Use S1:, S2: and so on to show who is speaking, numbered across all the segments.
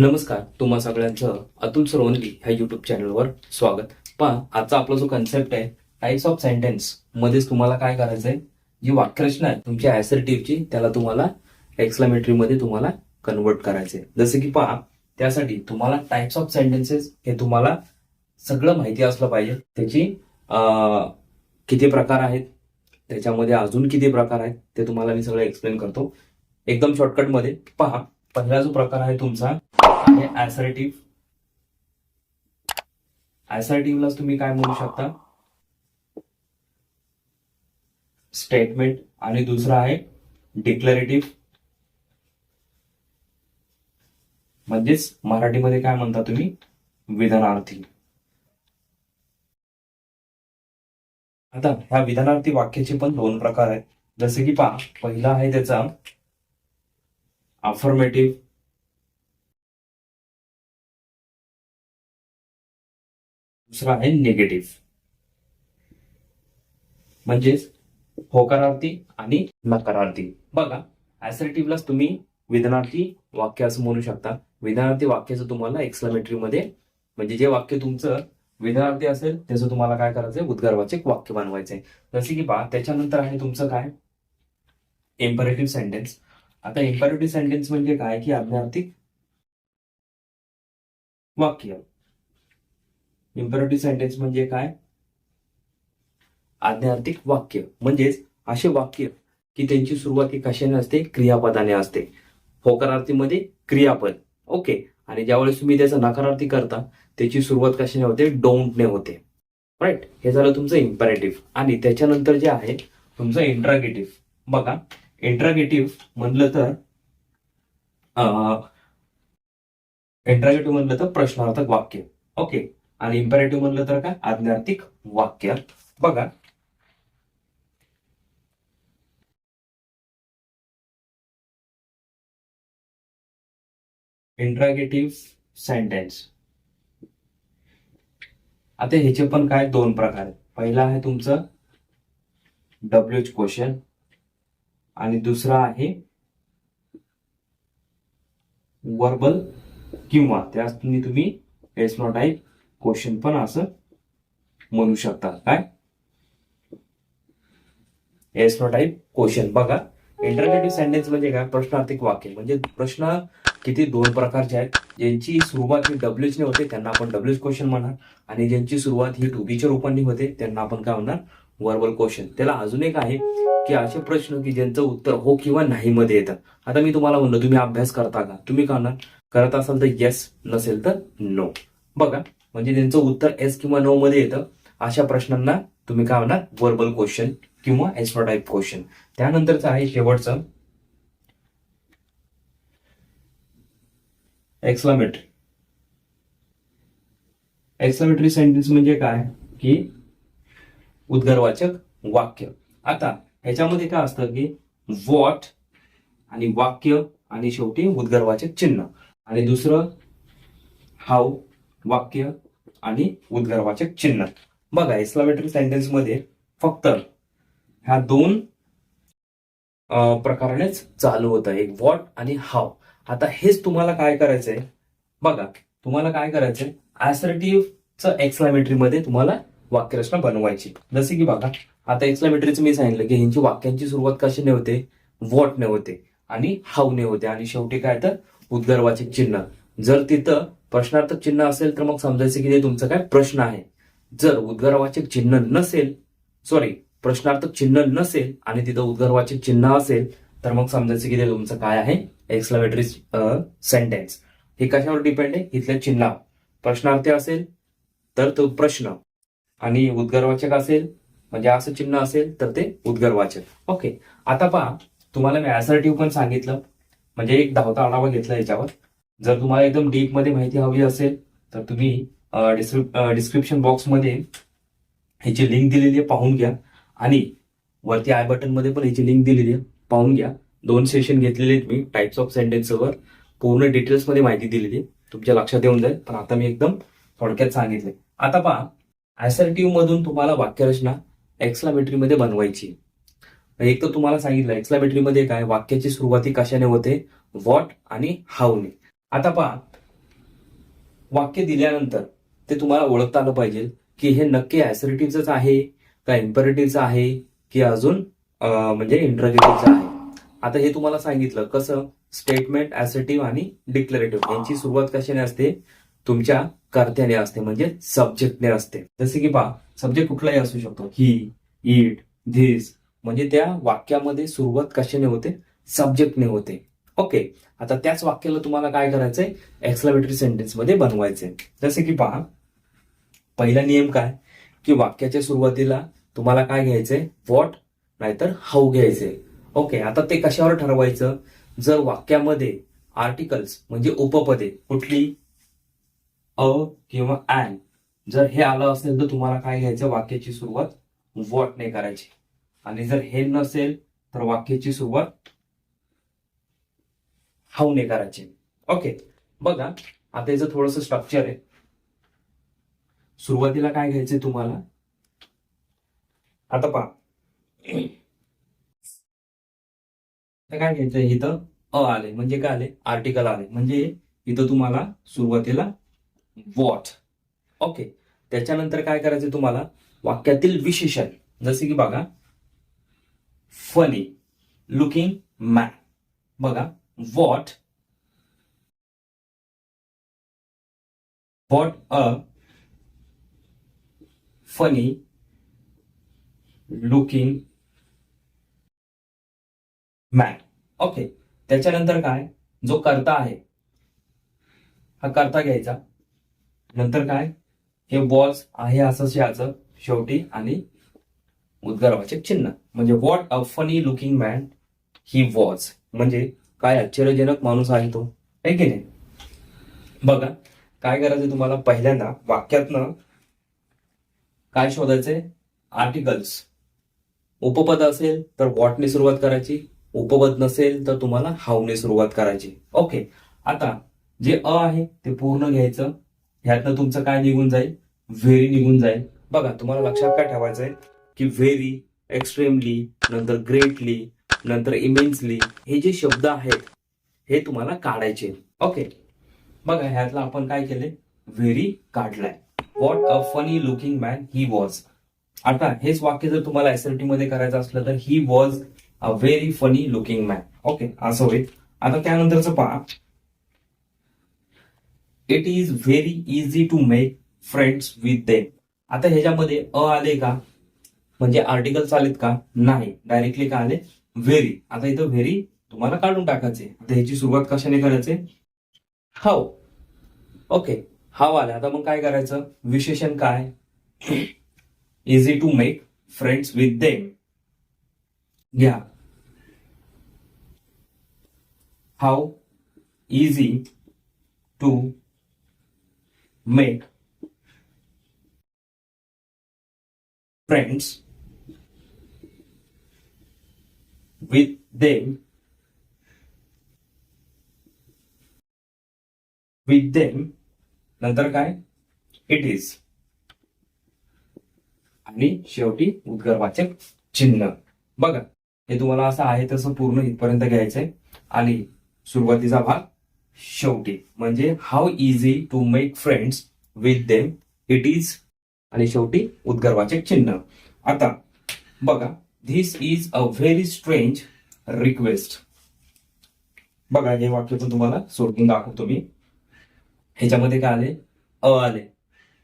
S1: नमस्कार तुम्हा सगळ्यांचं अतुल सरोनली ह्या युट्यूब चॅनलवर स्वागत. पहा आजचा आपला जो कन्सेप्ट आहे टाईप्स ऑफ सेंटेन्स मध्येच तुम्हाला काय करायचं आहे? जी वाक्यरचना आहे तुमच्या ऍसर्टिव्हची त्याला तुम्हाला एक्सलामेटरीमध्ये तुम्हाला कन्वर्ट करायचंय जसं की पहा त्यासाठी तुम्हाला टाईप्स ऑफ सेंटेन्सेस हे तुम्हाला सगळं माहिती असलं पाहिजे. त्याची किती प्रकार आहेत? त्याच्यामध्ये अजून किती प्रकार आहेत? ते तुम्हाला मी सगळं एक्सप्लेन करतो. एकदम शॉर्टकटमध्ये पहा पहिला जो प्रकार आहे तुमचा आहे ऍसर्टिव्ह ऍसर्टिव्हला तुम्ही काय म्हणू शकता? स्टेटमेंट आणि दुसरं आहे डिक्लरेटिव्ह म्हणजेच मराठीमध्ये काय म्हणता तुम्ही? विधानार्थी. आता ह्या विधानार्थी वाक्याचे पण दोन प्रकार आहेत. जसे की पहा पहिला आहे त्याचा अफर्मेटिव्ह दुसरा आहे निगेटिव्ह म्हणजेच होकारार्थी आणि नकारार्थी. बघा ऍसर्टिव्हलाच तुम्ही विधानार्थी वाक्य असं म्हणू शकता. विधानार्थी वाक्याचं तुम्हाला एक्सक्लामेटरी मध्ये म्हणजे जे वाक्य तुमचं विधानार्थी असेल त्याचं तुम्हाला काय करायचंय? उद्गारवाचक वाक्य बनवायचंय. जसे की पहा त्याच्यानंतर आहे तुमचं काय? इम्परेटिव्ह सेंटेन्स आता इम्परेटिव्ह सेंटेन्स म्हणजे काय? की आज्ञार्थी वाक्य. इम्परेटिव्ह सेंटेन्स म्हणजे काय? आज्ञार्थी वाक्य. म्हणजेच असे वाक्य की त्यांची सुरुवात ही कशाने असते? क्रियापदाने असते. होकारार्थीमध्ये क्रियापद. ओके. आणि ज्यावेळेस तुम्ही त्याचा नकारार्थी करता त्याची सुरुवात कशाने होते? डोंटने होते. राईट हे झालं तुमचं इम्पॅरेटिव्ह आणि त्याच्यानंतर जे आहे तुमचं इंट्रागेटिव्ह बघा. इंट्रागेटिव्ह म्हणलं तर इंट्रागेटिव्ह म्हणलं तर प्रश्नार्थक वाक्य. ओके. आणि इम्पॅरेटिव्ह म्हणलं तर काय? आज्ञार्थिक वाक्य. बघा. इंट्रागेटिव्ह सेंटेन्स आता ह्याचे पण काय? दोन प्रकार आहेत. पहिला आहे तुमचं डब्ल्यूच क्वेश्चन आणि दुसरा आहे वर्बल किंवा. त्यास तुम्ही तुम्ही एस नॉट टाईप क्वेश्चन पण असं म्हणू शकता. काय? एस नॉट टाईप क्वेश्चन बघा इंटरनेटिव्ह सेंटेन्स म्हणजे काय? प्रश्नार्थिक वाक्य. म्हणजे प्रश्न किती दोन प्रकारचे आहेत. ज्यांची सुरुवात ही डब्ल्यूच ने होते त्यांना आपण डब्ल्यूच क्वेश्चन म्हणणार. आणि ज्यांची सुरुवात ही टू बीच्या रूपाने होते त्यांना आपण काय म्हणणार? वर्बल क्वेश्चन त्याला अजून एक आहे की असे प्रश्न की ज्यांचं उत्तर हो किंवा नाही मध्ये येतं आता मी तुम्हाला म्हणलं तुम्ही अभ्यास करता का? तुम्ही का म्हणणार? करत असाल तर येस नसेल तर नो बघा. म्हणजे त्यांचं उत्तर एस किंवा नो मध्ये येतं. अशा प्रश्नांना तुम्ही काय म्हणा वर्बल क्वेश्चन किंवा एस्ट्रो टाईप क्वेश्चन त्यानंतरचं आहे शेवटचं. एक्सलामेट्री एक्सलामेट्री सेंटेन्स म्हणजे काय? की उद्गारवाचक वाक्य. आता ह्याच्यामध्ये काय असतं की वॉट आणि वाक्य आणि शेवटी उद्गारवाचक चिन्ह. आणि दुसरं हाव वाक्य आणि उद्गारवाचक चिन्ह. बघा एक्सक्लामेटरी सेंटेन्समध्ये फक्त ह्या दोन प्रकारानेच चालू होतं. एक वॉट आणि हाव आता हेच तुम्हाला काय करायचंय? बघा तुम्हाला काय करायचंय? ऍसर्टिव्हचं एक्सक्लामेटरी मध्ये तुम्हाला वाक्यरचना बनवायची. जसे की बघा आता एक्सक्लामेटरीचं मी सांगितलं की ह्यांची वाक्यांची सुरुवात कशी ने होते वॉटने होते आणि हावने होते आणि शेवटी काय तर उद्गारवाचक चिन्ह. जर तिथं प्रश्नार्थक चिन्ह असेल तर मग समजायचं की ते तुमचं काय प्रश्न आहे. जर उद्गारवाचक चिन्ह नसेल सॉरी प्रश्नार्थक चिन्ह नसेल आणि तिथं उद्गारवाचक चिन्ह असेल तर मग समजायचं की ते तुमचं काय आहे? एक्सलवेटरी सेंटेन्स हे कशावर डिपेंड आहे? इथल्या चिन्ह प्रश्नार्थी असेल तर तो प्रश्न. आणि उद्गारवाचक असेल म्हणजे असं चिन्ह असेल तर ते उद्गारवाचक. ओके आता पहा तुम्हाला मी ऍसर्टिव्ह पण सांगितलं. म्हणजे एक धावता आढावा घेतला याच्यावर. जर तुम्हाला एकदम डीपमध्ये माहिती हवी असेल तर तुम्ही डिस्क्रिप्शन बॉक्समध्ये ह्याची लिंक दिलेली आहे पाहून घ्या. आणि वरती आय बटनमध्ये पण ह्याची लिंक दिलेली आहे पाहून घ्या. दोन सेशन घेतलेले आहेत मी टाइप्स ऑफ सेंटेन्सवर पूर्ण डिटेल्समध्ये माहिती दिलेली आहे. तुमच्या लक्षात येऊन जाईल. पण आता मी एकदम थोडक्यात सांगितले आता पहा ऍसर्टिव्ह मधून तुम्हाला वाक्यरचना एक्सलामेटरी मध्ये बनवायची एक तर तुम्हाला सांगितलं एक्सलामेटरी मध्ये काय? वाक्याची सुरुवाती कशाने होते? वॉट आणि हाऊने आता पहा. वाक्य दिल्यानंतर ते तुम्हाला ओळखता आलं पाहिजे की हे नक्की ऍसर्टिव्हच आहे का इम्परेटिव्हचं आहे की अजून म्हणजे इंट्रोगेटिव्हचं आहे? आता हे तुम्हाला सांगितलं कसं? स्टेटमेंट ऍसर्टिव्ह आणि डिक्लेरेटिव्ह यांची सुरुवात कशाने असते? तुमच्या कर्त्याने असते म्हणजे सब्जेक्टने असते. जसे की पहा सब्जेक्ट कुठलाही असू शकतो. ही इट धिस म्हणजे त्या वाक्यामध्ये सुरुवात कशाने होते? सब्जेक्टने होते. ओके आता त्याच वाक्याला तुम्हाला काय करायचंय? एक्सलामेटरी सेंटेन्समध्ये बनवायचंय. जसे की पहा पहिला नियम काय? की वाक्याच्या सुरुवातीला तुम्हाला काय घ्यायचंय? व्हॉट नाहीतर हाऊ घ्यायचंय. ओके आता ते कशावर ठरवायचं? जर वाक्यामध्ये आर्टिकल्स म्हणजे उपपदे कुठली? अ किंवा अँड जर हे आलं असेल तर तुम्हाला काय घ्यायचं? वाक्याची सुरुवात व्हॉटने करायची. आणि जर हे नसेल तर वाक्याची सुरुवात हाऊने करायचे ओके बघा आता याचं थोडस स्ट्रक्चर आहे. सुरुवातीला काय घ्यायचंय तुम्हाला? आता पहा. काय घ्यायचंय? इथं अ आले. म्हणजे काय आले? आर्टिकल आले. म्हणजे इथं तुम्हाला सुरुवातीला वॉट ओके त्याच्यानंतर काय करायचं तुम्हाला? वाक्यातील विशेषण. जसे की बघा फनी लुकिंग मॅन बघा what what a funny looking man okay त्याच्यानंतर काय? जो करता आहे हा करता घ्यायचा. नंतर काय? हे वॉज आहे असंच याचं शेवटी आणि उद्गारवाचक चिन्ह. म्हणजे what a funny looking man he was म्हणजे काय आश्चर्यजनक माणूस आहे तो. आहे की नाही? बघा काय करायचं तुम्हाला? पहिल्यांदा वाक्यातनं काय शोधायचंय? आर्टिकल्स उपपद असेल तर वॉटने सुरुवात करायची. उपपद नसेल तर तुम्हाला हाऊने सुरुवात करायची. ओके आता जे अ आहे ते पूर्ण घ्यायचं. ह्यातनं तुमचं काय निघून जाईल? व्हेरी निघून जाईल. बघा तुम्हाला लक्षात काय ठेवायचंय? की व्हेरी एक्स्ट्रीमली नंतर ग्रेटली नंतर इमेन्सली हे जे शब्द आहेत हे तुम्हाला काढायचे ओके बघा ह्यातलं आपण काय केलंय? व्हेरी काढलाय. What a funny looking man he was आता हेच वाक्य जर तुम्हाला एसएलटी मध्ये करायचं असलं तर he was a very funny looking man okay असं होईल. आता त्यानंतरच पहा. It is very easy to make friends with them आता ह्याच्यामध्ये अ आले का? म्हणजे आर्टिकल्स आलेत का? नाही. डायरेक्टली का आले? व्हेरी आता इथं व्हेरी तुम्हाला काढून टाकायचे आता ह्याची सुरुवात कशाने करायचे हाव ओके हाव आले? आता मग काय करायचं? विशेषण काय? Easy to make friends with them घ्या. How easy to make friends with them. With them. नंतर काय? इट इज आणि शेवटी उद्गारवाचक चिन्ह. बघा हे तुम्हाला असं आहे तसं पूर्ण इथपर्यंत घ्यायचंय. आणि सुरुवातीचा भाग शेवटी. म्हणजे how easy to make friends with them it is आणि शेवटी उद्गारवाचक चिन्ह. आता बघा this is a very strange request बघा हे वाक्य पण तुम्हाला सोडून दाखवतो मी. ह्याच्यामध्ये काय आले अ आले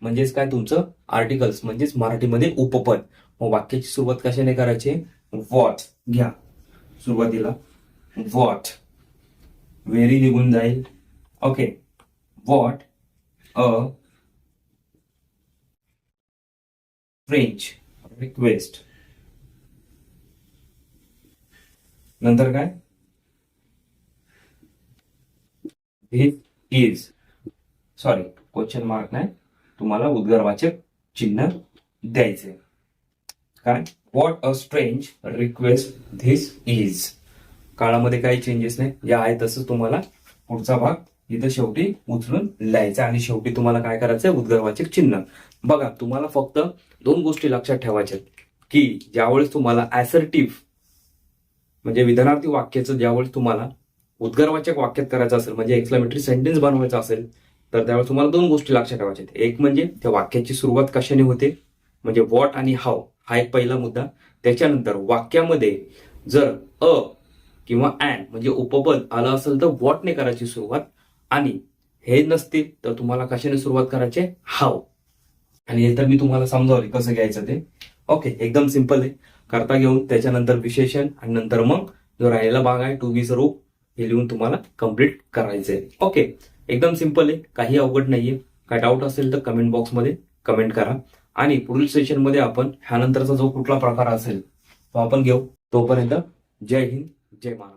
S1: म्हणजेच काय तुमचं? आर्टिकल्स म्हणजेच मराठीमध्ये उपपद. मग वाक्याची सुरुवात कशाने करायची? वॉट घ्या. सुरुवातीला. वॉट व्हेरी निघून जाईल. Okay what a French request नंतर काय? This is sorry question mark नाही. तुम्हाला उद्गारवाचक चिन्ह द्यायचे काय what a strange request this is काळामध्ये काही चेंजेस नाही. या आहे तसंच तुम्हाला पुढचा भाग. इथं शेवटी उचलून लिहायचा आणि शेवटी तुम्हाला काय करायचंय? उद्गारवाचक चिन्ह. बघा तुम्हाला फक्त दोन गोष्टी लक्षात ठेवायच्या की ज्यावेळेस तुम्हाला ऍसर्टिव्ह म्हणजे विधानार्थी वाक्याचं ज्यावेळेस तुम्हाला उद्गारवाचक वाक्यात करायचं असेल म्हणजे एक्सप्लॅमेटरी सेंटेन्स बनवायचा असेल तर त्यावेळेस तुम्हाला दोन गोष्टी लक्षात ठेवायच्या आहेत. एक म्हणजे त्या वाक्याची सुरुवात कशाने होते? म्हणजे वॉट आणि हाव हा एक पहिला मुद्दा. त्याच्यानंतर वाक्यामध्ये जर अ किंवा अँड म्हणजे उपपद आलं असेल तर वॉटने करायची सुरुवात आणि हे नसतील तर तुम्हाला कशाने सुरुवात करायची? हाव आणि हे तर मी तुम्हाला समजावले कसं घ्यायचं ते. ओके एकदम सिंपल आहे. करता घेऊन त्याच्यानंतर विशेषण आणि नंतर मग जो राहिलेला भाग आहे टू बी स्वरूप हे लिहून तुम्हाला कंप्लीट करायचंय ओके एकदम सिंपल आहे. काही अवघड नाहीये. काय डाऊट असेल तर कमेंट बॉक्समध्ये कमेंट करा. आणि पुढील सेशनमध्ये आपण ह्यानंतरचा जो कुठला प्रकार असेल तो आपण घेऊ. तोपर्यंत जय हिंद जय महाराष्ट्र.